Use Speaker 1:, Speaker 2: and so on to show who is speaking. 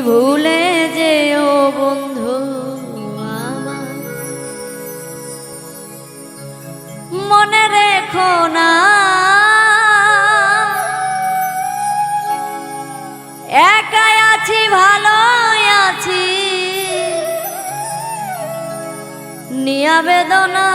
Speaker 1: ভুলে যেও বন্ধু আমার। মনে রেখো না। একাই আছি ভালো আছি। নিয়া বেদনা